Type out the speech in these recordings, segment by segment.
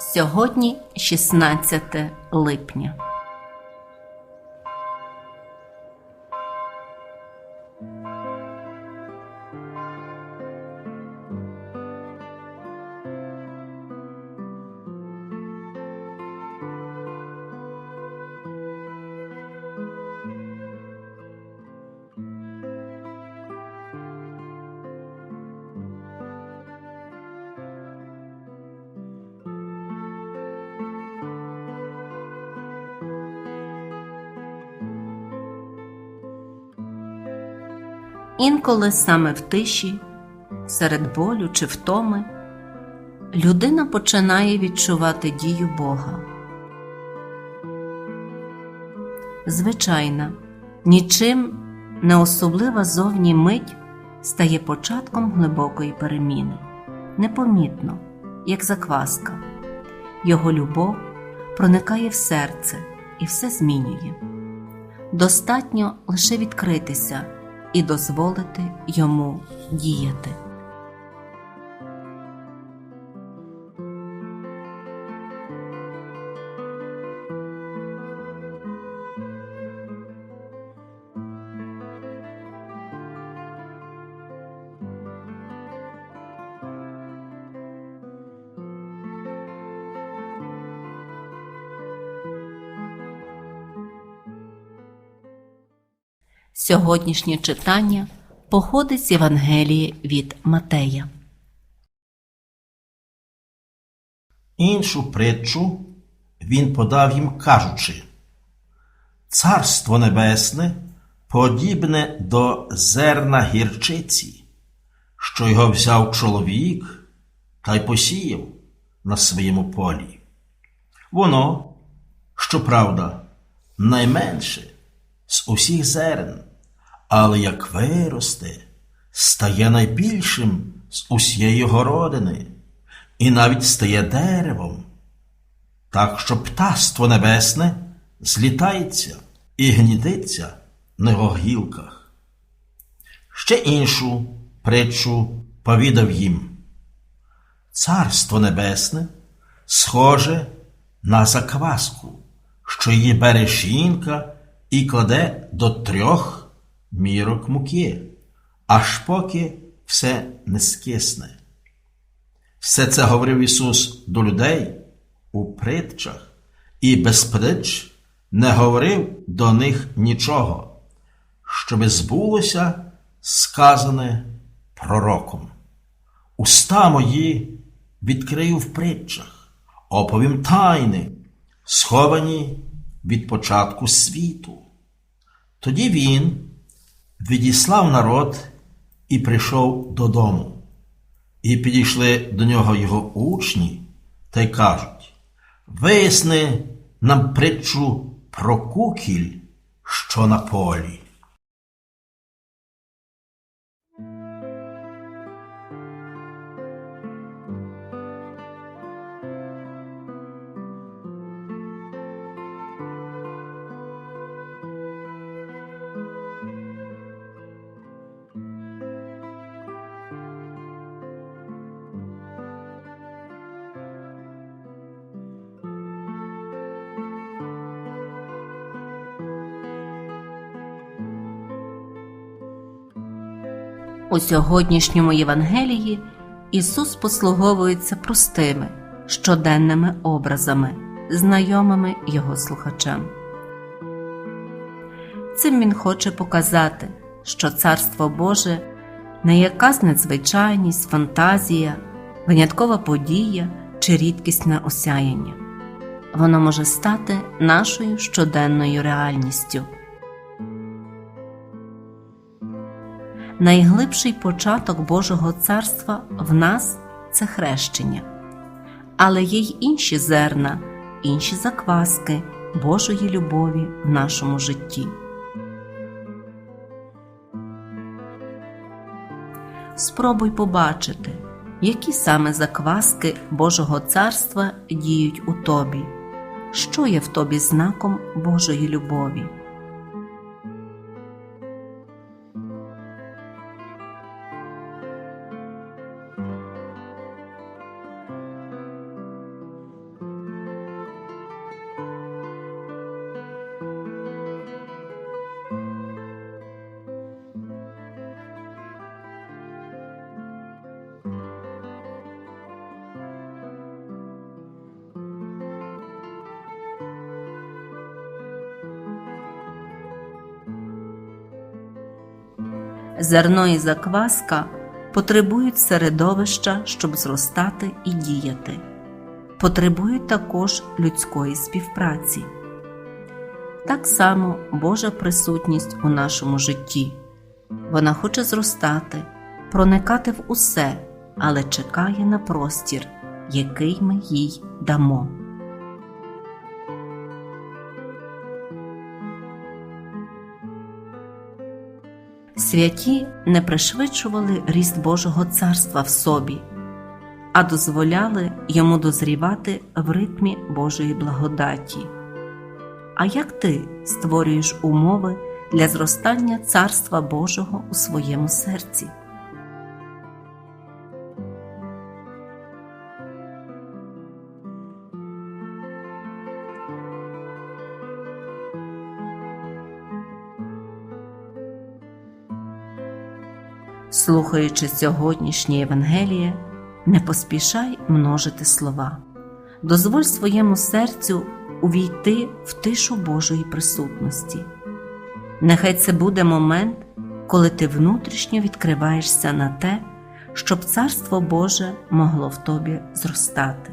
Сьогодні 16 липня. Інколи саме в тиші, серед болю чи втоми, людина починає відчувати дію Бога. Звичайна, нічим не особлива зовні мить стає початком глибокої переміни, непомітно, як закваска. Його любов проникає в серце і все змінює. Достатньо лише відкритися і дозволити йому діяти. Сьогоднішнє читання походить з Євангелії від Матея. Іншу притчу він подав їм, кажучи: Царство Небесне подібне до зерна гірчиці, що його взяв чоловік та й посіяв на своєму полі. Воно, щоправда, найменше з усіх зерен, але як виросте, стає найбільшим з усієї городини і навіть стає деревом, так що птаство небесне злітається і гнітиться на його гілках. Ще іншу притчу повідав їм. Царство небесне схоже на закваску, що її бере жінка і кладе до трьох мірок муки, аж поки все не скисне. Все це говорив Ісус до людей у притчах, і без притч не говорив до них нічого, щоби збулося сказане пророком. Уста мої відкрию в притчах, оповім тайни, сховані від початку світу. Тоді він відіслав народ і прийшов додому. І підійшли до нього його учні та й кажуть: Виясни нам притчу про кукіль, що на полі. У сьогоднішньому Євангелії Ісус послуговується простими, щоденними образами, знайомими Його слухачам. Цим Він хоче показати, що Царство Боже не якась надзвичайність, фантазія, виняткова подія чи рідкісне осяяння. Воно може стати нашою щоденною реальністю. Найглибший початок Божого царства в нас це хрещення, але є й інші зерна, інші закваски Божої любові в нашому житті. Спробуй побачити, які саме закваски Божого царства діють у тобі, що є в тобі знаком Божої любові. Зерно і закваска потребують середовища, щоб зростати і діяти, потребують також людської співпраці. Так само Божа присутність у нашому житті. Вона хоче зростати, проникати в усе, але чекає на простір, який ми їй дамо. Святі не пришвидшували ріст Божого царства в собі, а дозволяли йому дозрівати в ритмі Божої благодаті. А як ти створюєш умови для зростання Царства Божого у своєму серці? Слухаючи сьогоднішнє Євангеліє, не поспішай множити слова. Дозволь своєму серцю увійти в тишу Божої присутності. Нехай це буде момент, коли ти внутрішньо відкриваєшся на те, щоб Царство Боже могло в тобі зростати.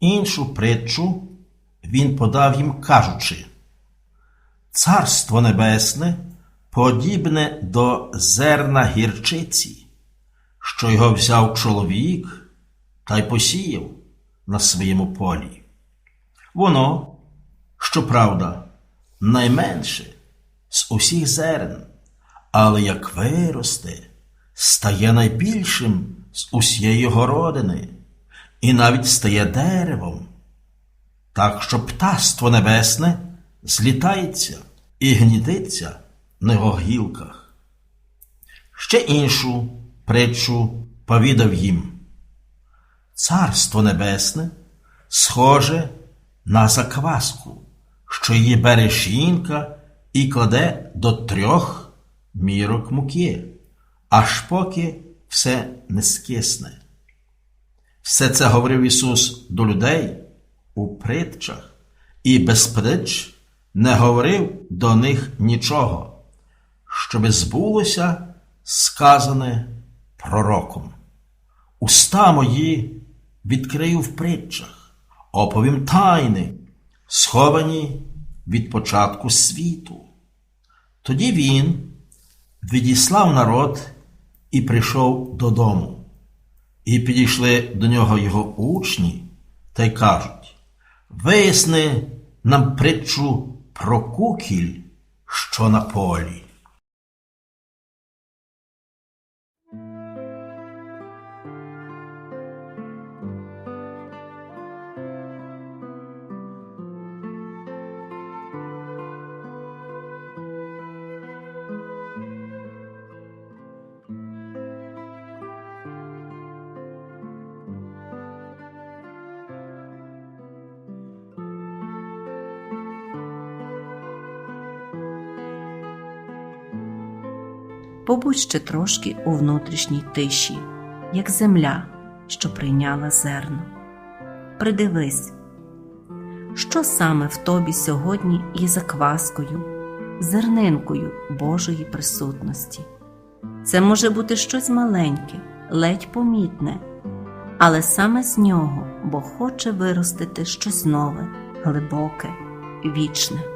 Іншу притчу він подав їм, кажучи: Царство Небесне подібне до зерна гірчиці, що його взяв чоловік та й посіяв на своєму полі. Воно, щоправда, найменше з усіх зерен, але як виросте, стає найбільшим з усієї городини і навіть стає деревом, так що птаство небесне злітається і гнітиться на його гілках. Ще іншу притчу повідав їм. Царство небесне схоже на закваску, що її бере жінка і кладе до трьох мірок муки, аж поки все не скисне. Все це говорив Ісус до людей у притчах, і без притч не говорив до них нічого, щоби збулося сказане пророком. Уста мої відкрию в притчах, оповім тайни, сховані від початку світу. Тоді він відіслав народ і прийшов додому. І підійшли до нього його учні та й кажуть Виясни нам притчу про кукіль, що на полі. Побудь ще трошки у внутрішній тиші, як земля, що прийняла зерно. Придивись, що саме в тобі сьогодні є закваскою, зернинкою Божої присутності. Це може бути щось маленьке, ледь помітне, але саме з нього Бог хоче виростити щось нове, глибоке, вічне.